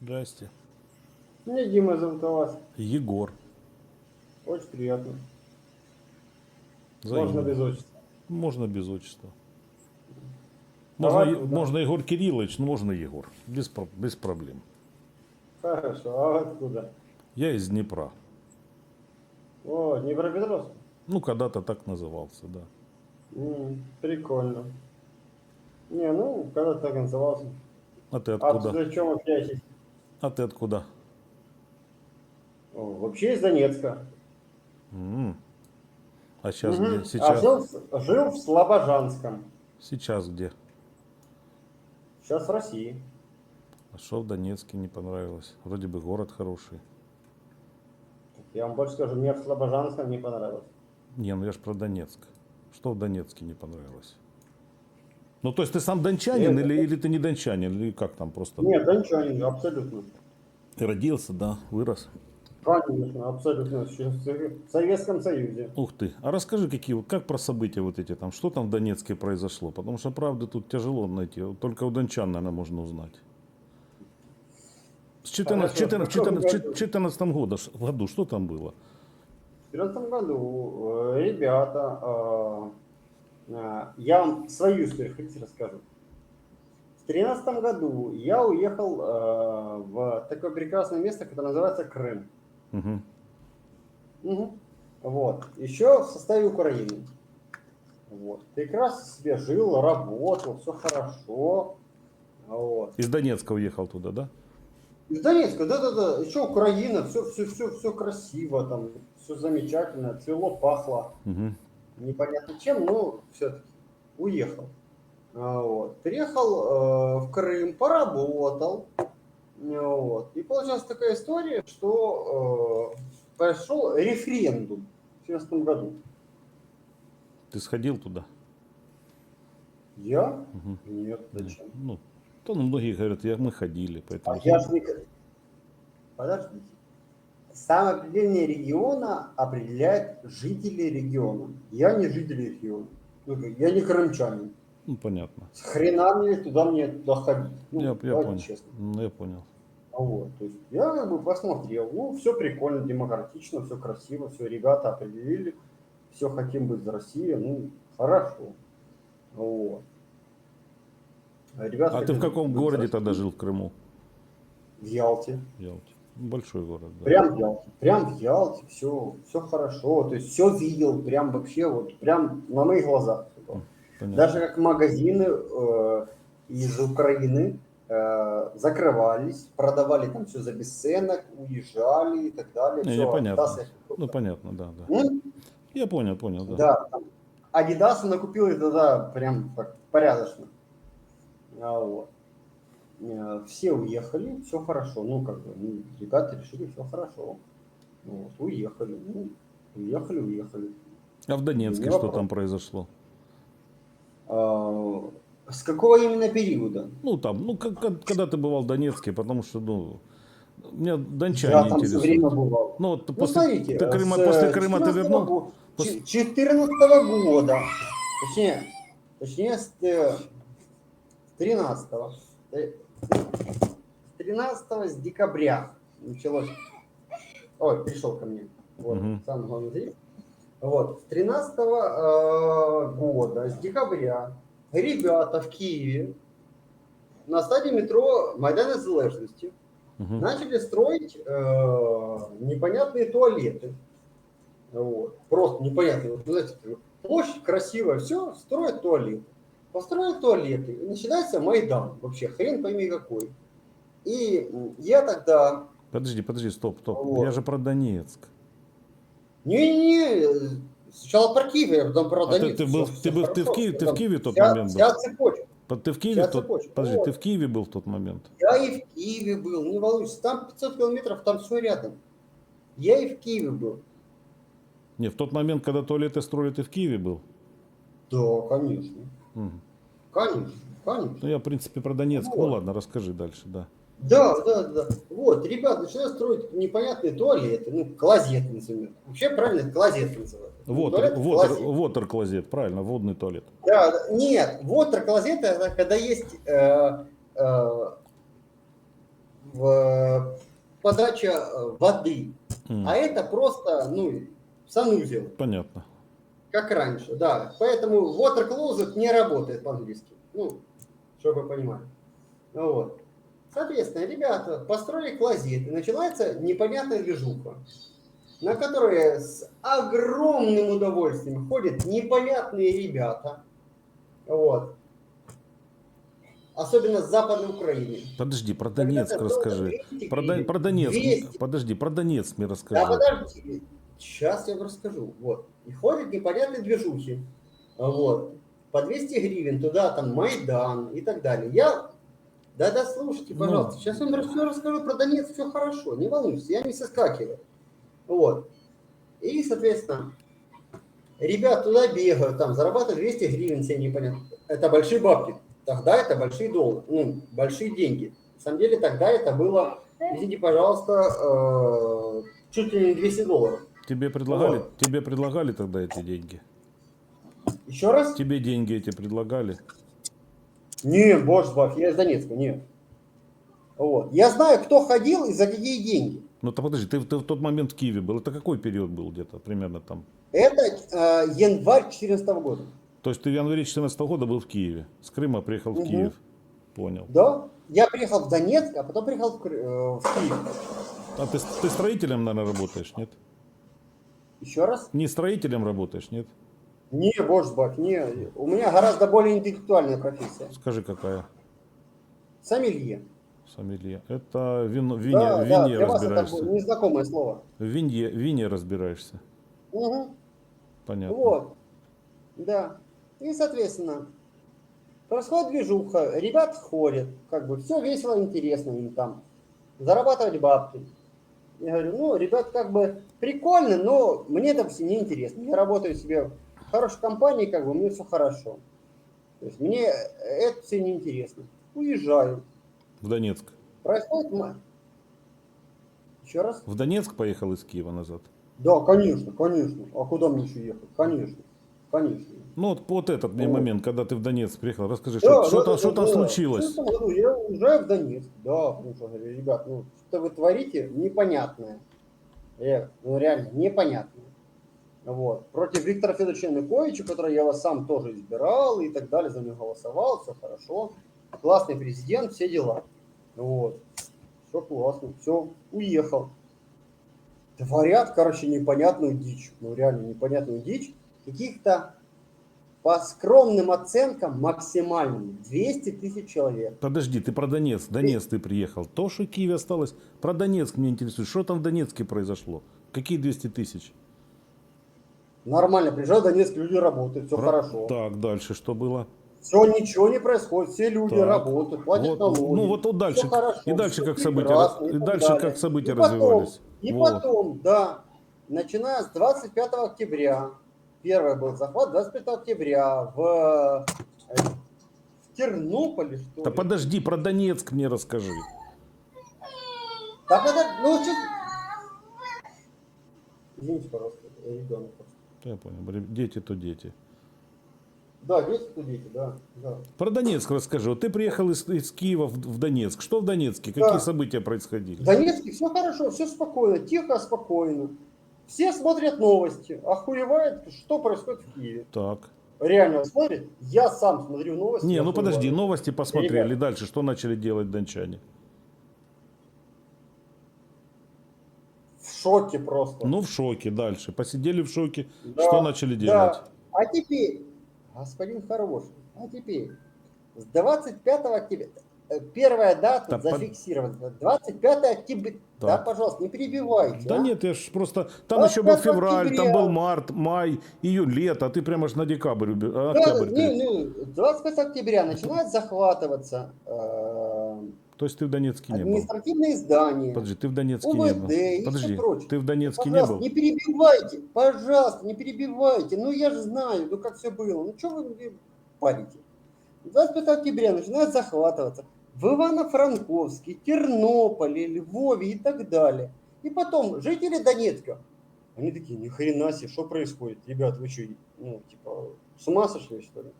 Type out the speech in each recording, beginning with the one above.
Здрасте. Меня Дима зовут, а вас? Егор. Очень приятно. Взаимно. Можно без отчества. Можно без отчества. Давай Можно, туда. можно Егор Кириллович, но можно Егор. Без, без проблем. Хорошо, а откуда? Я из Днепра. О, Днепропетровск? Ну, когда-то так назывался, да. Прикольно. Не, ну, когда так назывался. А ты А откуда? ты о чем общаетесь? А ты откуда? Вообще из Донецка. М. А сейчас Мгм. где? А Сейчас, жил, в- жил в Слобожанском. сейчас где? Сейчас в России. А что в Донецке не понравилось? Вроде бы город хороший. Я вам больше скажу, мне в Слобожанском не понравилось. Не, ну я ж про Донецк. Что в Донецке не понравилось? Ну, то есть ты сам дончанин Нет, или, или ты не дончанин? Или как там просто? Нет, не- абсолютно. Ты родился, да, вырос. Конечно, абсолютно. В Советском Союзе. Ух ты. А расскажи, какие, вот как про события вот эти там, что там в Донецке произошло? Потому что правды тут тяжело найти. Только у дончан, наверное, можно узнать. С 14, Хорошо, 14, в каком 14, году? 14 году, ш- году что там было? В 2014 году э, ребята, э, я вам свою историю хотите расскажу. В 2013 году я уехал э, в такое прекрасное место, которое называется Крым. Мгм. Мгм. Вот. Еще в составе Украины. Вот. Прекрасно себе жил, работал, все хорошо. Вот. Из Донецка уехал туда, да? Из Донецка, да-да-да, еще Украина, все, все, все, все красиво, там, все замечательно, цвело, пахло. Мгм. Непонятно чем, но все-таки уехал. А, Вот. Приехал э, в Крым, поработал. А, Вот. И получилась такая история, что э, прошел референдум в 2014 году. Ты сходил туда? Я? Мгм. Нет, зачем? Ну, то ну, многие говорят, я, мы ходили, А поэтому... я ж не... Подождите. Самоопределение региона определяет жители региона. Я не житель региона. Ну, Я не крымчанин. Ну, понятно. С хрена мне туда мне туда ходить. Ну, я, я понял. честно. Ну, я понял. А Вот, то есть я как бы посмотрел, ну, все прикольно, демократично, все красиво, все, ребята определили, все хотим быть за Россию, ну, хорошо. Вот. Ребята А ты в каком городе тогда жил в Крыму? В Ялте. В Ялте. Большой город, да. Прям в Ялте. Прям в Ялте, все, все хорошо. То есть все видел, прям вообще, вот, прям на моих глазах. Понятно. Даже как магазины э, из Украины э, закрывались, продавали там все за бесценок, уезжали и так далее. Не, Всё, не, понятно. Adidas Ну, понятно, да, да. М? Я понял, понял, да. Да, там Adidas накупил и тогда прям так порядочно. А, вот. Э, Все уехали, все хорошо. Ну, как бы, ну, ребята решили, все хорошо. Вот, уехали. Ну, уехали, уехали. А в Донецке Не что вопрос. там произошло? А, с какого именно периода? Ну, там, ну, как, когда ты бывал в Донецке, потому что, ну, меня дончане Я там интересуют. время бывал. Ну, вот Ну, после, смотрите, ты Крыма, с, после э, Крыма ты 14 вернул? го- Пос- ч- 14 года, точнее, точнее, с э, 13 э, с 13 с декабря началось. Ой, пришел ко мне. Вот, Мгм. самый главный зритель. Вот, с 13 э, года, с декабря, ребята в Киеве на стадии метро Майдана Незалежности Мгм. начали строить э, непонятные туалеты. Вот. Просто непонятные. Вот, знаете, площадь красивая, все, строят туалеты. Построят туалеты, и начинается Майдан. Вообще, хрен пойми какой. И я тогда... Подожди, подожди, стоп, стоп. Вот. Я же про Донецк. Не-не-не, сначала про Киев, я потом про А ты- Донецк. ты был- Всё- ты всё был- ты в. Киеве- ты в Киеве тот вся- момент был? Вся цепочка. Ты в Киеве, тот, подожди, вот. ты в Киеве был в тот момент? Я и в Киеве был, не волнуйся. Там 500 километров, там все рядом. Я и в Киеве был. Не, в тот момент, когда туалеты строили, ты в Киеве был? Да, конечно. Мгм. Конечно, конечно. Ну, я, в принципе, про Донецк. Ну, Вот. ладно, расскажи дальше, да. Да, да, да. Вот, ребят начинают строить непонятные туалеты, ну, клозеты назовем. Вообще правильно это клозеты называют. Туалет, а вот, клозет. клозет, правильно, водный туалет. Да, нет, вот клозет это когда есть э, э, в- подача э, воды. М, А это просто, ну, санузел, Понятно. Как раньше, да. Поэтому water closet не работает по-английски. Ну, чтобы вы понимали. Ну Вот. Соответственно, ребята построили клозет, и начинается непонятная движуха, на которой с огромным удовольствием ходят непонятные ребята. Вот. Особенно с Западной Украины. Подожди, про Донецк расскажи. 200 Про, про Донецк. 200. Подожди, про Донецк мне расскажи. Да подожди, сейчас я вам расскажу. Вот. И ходят непонятные движухи. Вот. По 200 гривен туда, там, Майдан и так далее. Я... Да-да, слушайте, Ну. пожалуйста. Сейчас я вам все расскажу про Донецк, все хорошо. Не волнуйтесь, я не соскакиваю. Вот. И, соответственно, ребят туда бегают, там, зарабатывают 200 гривен, себе непонятно. Это большие бабки. Тогда это большие доллары, ну, большие деньги. На самом деле тогда это было, извините, пожалуйста, э, чуть ли не 200 долларов. Тебе предлагали, Вот. тебе предлагали тогда эти деньги? Еще раз? Тебе деньги эти предлагали? Нет, боже баб, я из Донецка, нет. Вот. Я знаю, кто ходил и за какие деньги. Ну, то подожди, ты, ты в тот момент в Киеве был. Это какой период был где-то примерно там? Это э, январь 2014 года. То есть ты в январе 2014 года был в Киеве. С Крыма приехал в Мгм. Киев. Понял. Да? Я приехал в Донецк, а потом приехал в, э, в Киев. А ты, ты строителем, наверное, работаешь, нет? Еще раз? Не строителем работаешь, нет? Не, боже баб, не. У меня гораздо более интеллектуальная профессия. Скажи, какая? Сомелье. Сомелье. Это вино, вине, да, в да, вине для вас это разбираешься. незнакомое слово. В вине, вине разбираешься. Угу. Понятно. Вот. Да. И, соответственно, происходит движуха, ребят ходят, как бы все весело, интересно им там, зарабатывать бабки. Я говорю, ну, ребят, как бы прикольно, но мне это все не интересно. Я работаю себе в хорошей компании, как бы мне все хорошо. То есть мне это все не интересно. Уезжаю. В Донецк. Происходит... Еще раз? В Донецк поехал из Киева назад. Да, конечно, конечно. А куда мне еще ехать? Конечно, конечно. Ну вот, вот этот мне Вот. момент, когда ты в Донецк приехал, расскажи, Да, что, да, там, что там да. случилось? В 16 году я уезжаю в Донецк, да, потому что, говорю, ребят, ну, что вы творите, непонятное. Э, ну, реально, непонятное. Вот. Против Виктора Федоровича Януковича, который я вас сам тоже избирал и так далее, за него голосовал, все хорошо. Классный президент, все дела. Вот. Все классно, все, уехал. Творят, короче, непонятную дичь. Ну, реально непонятную дичь. Каких-то по скромным оценкам максимальным 200 тысяч человек. Подожди, ты про Донецк, Донецк ты приехал. То, что в Киеве осталось, про Донецк мне интересует. Что там в Донецке произошло? Какие 200 тысяч? Нормально, приезжают в Донецк, люди работают, все Про- хорошо. Так, дальше что было? Все, ничего не происходит, все люди Так. работают, платят Вот, налоги. ну вот, вот дальше, всё хорошо, и дальше всё как события, и дальше далее. как события И потом- развивались. И Вот. потом, да, начиная с 25 октября, первый был захват 25 октября в, в Тернополе, что Да ли. подожди, про Донецк мне расскажи. Так это, ну, чё- Извините, пожалуйста, ребенок. Я понял, дети то дети. Да, дети, то дети, да, да. Про Донецк расскажи. Вот ты приехал из, из Киева в, в Донецк. Что в Донецке? Какие Да. события происходили? В Донецке все хорошо, все спокойно, тихо, спокойно. Все смотрят новости, охуевают, что происходит в Киеве. Так. Реально смотрят. Я сам смотрю новости. Не, ну охуеваю. подожди, новости посмотрели. Ребят. Дальше что начали делать дончане? В шоке просто. Ну, в шоке дальше. Посидели в шоке. Да, Что начали да. делать? А теперь, господин хороший, а теперь с 25 октября, первая дата Да зафиксирована, 25 октября. Да, Так. пожалуйста, не перебивайте. Да а. нет, я ж просто... Там еще был февраль, там октябре. был март, май, июль, лето, а ты прямо ж на декабрь, а, Да, октябрь. не, перед- ну, 25 октября начинает захватываться э, То есть ты в Донецке не был? административные здания. Подожди, ты в Донецке не был? УВД и Подожди, прочее. ты в Донецке не был? не перебивайте, пожалуйста, не перебивайте. Ну, я же знаю, ну, как все было. Ну, что вы парите? 25 октября начинает захватываться в Ивано-Франковске, Тернополе, Львове и так далее. И потом жители Донецка, они такие, ни хрена себе, что происходит? Ребят, вы что, ну, типа, с ума сошли, что ли?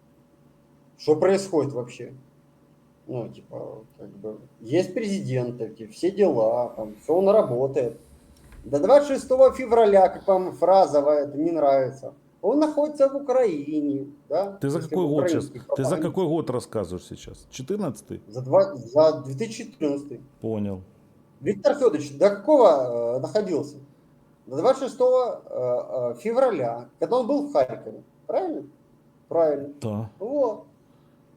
Что происходит вообще? Ну, типа, как бы, есть президент, эти, все дела, там, все он работает. До 26 февраля, как вам фразовая, это не нравится, он находится в Украине, да? Ты за Если какой год сейчас? Ты за какой год рассказываешь сейчас? 14 За, два, за 2014. Понял. Виктор Федорович до какого э, находился? До 26 э, э, февраля, когда он был в Харькове. Правильно? Правильно. Да. Вот.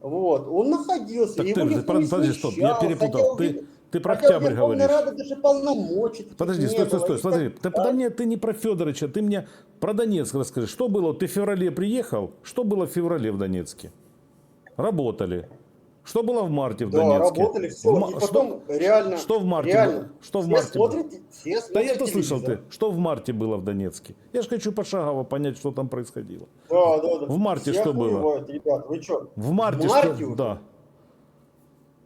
Вот. Он находился. Так ты, подожди, стоп, я перепутал. Ты, ты про хотя октябрь говоришь. Рады даже полномочий Подожди, стой, стой, было. стой, смотри. так- Ты, да? мне, ты не про Федоровича, ты мне про Донецк расскажи. Что было? Ты в феврале приехал? Что было в феврале в Донецке? Работали. Что было в марте в Да, Донецке? работали все. В И потом реально. что в марте реально, было? Что в все марте было? смотрят, все Да смотрят я-то слышал ты. Что в марте было в Донецке? Я же хочу пошагово понять, что там происходило. Да, да, да. В марте Все что было? Ребят, вы что? В марте, В марте что? уже? Да.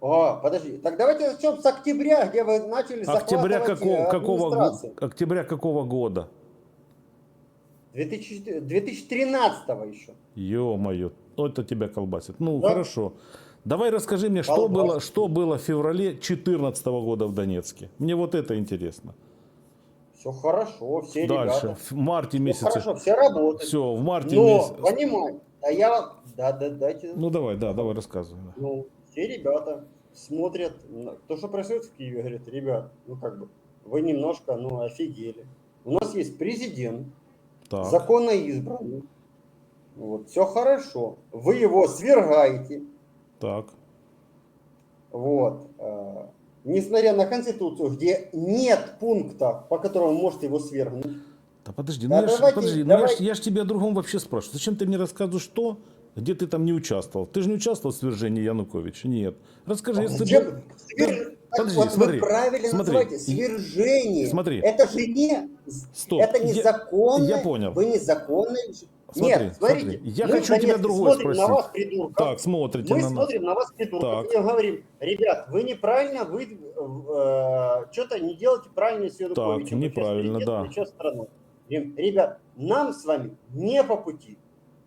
А, подожди. Так давайте начнем с октября, где вы начали Октября какого, э, какого, октября какого года? 2000 2013 еще. Ё-моё, ну, это тебя колбасит. Ну, Да. хорошо. Давай расскажи мне, что было, что было в феврале 2014 года в Донецке. Мне вот это интересно. Все хорошо, все Дальше. ребята. В марте месяце. хорошо, все работают. Все, в марте Но, месяце. понимай, а я да, да, дайте, ну, Ну давай, да, давай рассказывай. да. Все ребята смотрят на то, что происходит в Киеве, говорят, ребят, ну как бы, вы немножко, ну, офигели. У нас есть президент, Так, законно избранный, вот, все хорошо, вы его свергаете, так. вот, э, несмотря на Конституцию, где нет пункта, по которому вы можете его свергнуть, Да подожди, Да ну я ж, давайте- подожди, ну я ж, давайте. я ж тебя о другом вообще спрашиваю. Зачем ты мне рассказываешь что, где ты там не участвовал? Ты же не участвовал в свержении Януковича? Нет. Расскажи, если ты... Свер- подожди, вот смотри, вы правильно смотри. называете свержение. Смотри. Это же не Стоп, это я- незаконно. я понял. Вы незаконно. Смотри, Нет, смотрите. смотри, я мы хочу тебя другое смотрим спросить. на вас, придурков. Так, смотрите мы на нас. смотрим на вас, придурков, Так. и говорим, ребят, вы неправильно, вы э, что-то не делаете правильно с Януковичем. Так, неправильно, да. Ребят, нам с вами не по пути.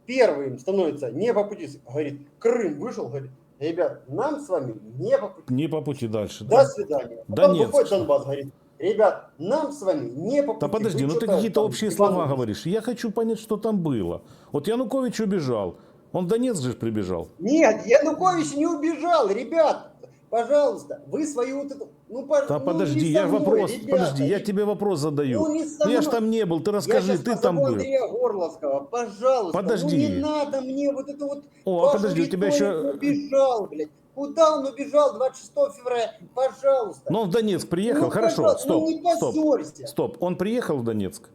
Первым становится не по пути. Говорит, Крым вышел, говорит, ребят, нам с вами не по пути. Не по пути дальше. До Да, свидания. Да Потом нет. выходит Донбасс, говорит, ребят, нам с вами не по пути. Да подожди, Вы ну ты какие-то общие слова ебанулись». говоришь. Я хочу понять, что там было. Вот Янукович убежал. Он в Донецк же прибежал. Нет, Янукович не убежал, ребят. Пожалуйста, вы свою вот эту... Ну, Да ну, подожди, я мной, вопрос, ребята. подожди, я тебе вопрос задаю. Ну, не со Ну, я ж мной. там не был, ты Я расскажи, щас ты там был. Андрея Горловского, пожалуйста. Подожди. Ну, не надо мне вот это вот... О, а подожди, у тебя риторику еще- Убежал, блядь. Куда он убежал 26 февраля? Пожалуйста. Но он в Донецк приехал, Ну, хорошо, стоп, Ну, не стоп, стоп. Он приехал в Донецк?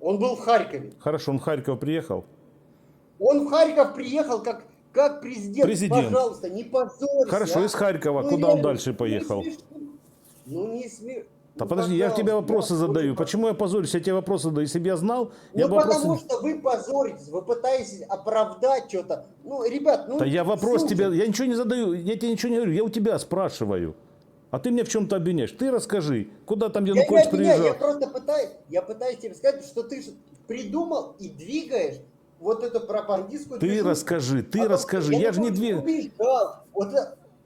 Он был в Харькове. Хорошо, он в Харьков приехал? Он в Харьков приехал как, как президент. Президент. Пожалуйста, не позорься. Хорошо, а. из Харькова, Ну, куда он реально, дальше ну, поехал? не. Ну не смешно. Да подожди, я тебе вопросы задаю. Почему я позорюсь? Я тебе вопросы задаю. Если бы я знал, я Ну бы потому вопросы... что вы позоритесь, вы пытаетесь оправдать что-то. Ну, ребят, ну... Да я вопрос слушай, тебе, я ничего не задаю, я тебе ничего не говорю, я у тебя спрашиваю. А ты меня в чем-то обвиняешь. Ты расскажи, куда там Я Янукович обвиняю, я приезжал? просто пытаюсь, я пытаюсь тебе сказать, что ты придумал и двигаешь вот эту пропагандистскую Ты расскажи, ты А расскажи. Я же не две... Вот,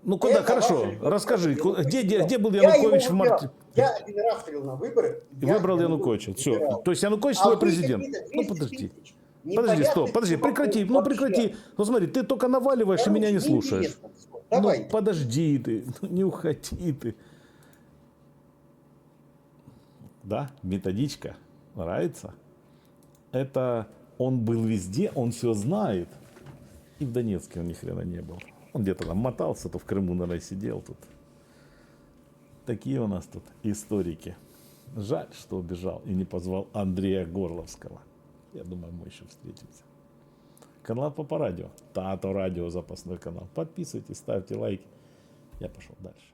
Ну куда, это хорошо, расскажи, где, где, где был Я Янукович в марте? Я один раз ходил на выборы. И я выбрал Януковича. Все. выбирал. То есть Янукович А твой президент. Ну 200 подожди. тысяч Подожди, стоп, подожди, прекрати, ну прекрати. Ну смотри, ты только наваливаешь и меня не слушаешь. Ну подожди ты, ну, не уходи ты. Да, методичка. Нравится? Это он был везде, он все знает. И в Донецке он ни хрена не был. Он где-то там мотался, то в Крыму, наверное, сидел тут. Такие у нас тут историки. Жаль, что убежал и не позвал Андрея Горловского. Я думаю, мы еще встретимся. Канал Папа Радио. Тато Радио, запасной канал. Подписывайтесь, ставьте лайки. Я пошел дальше.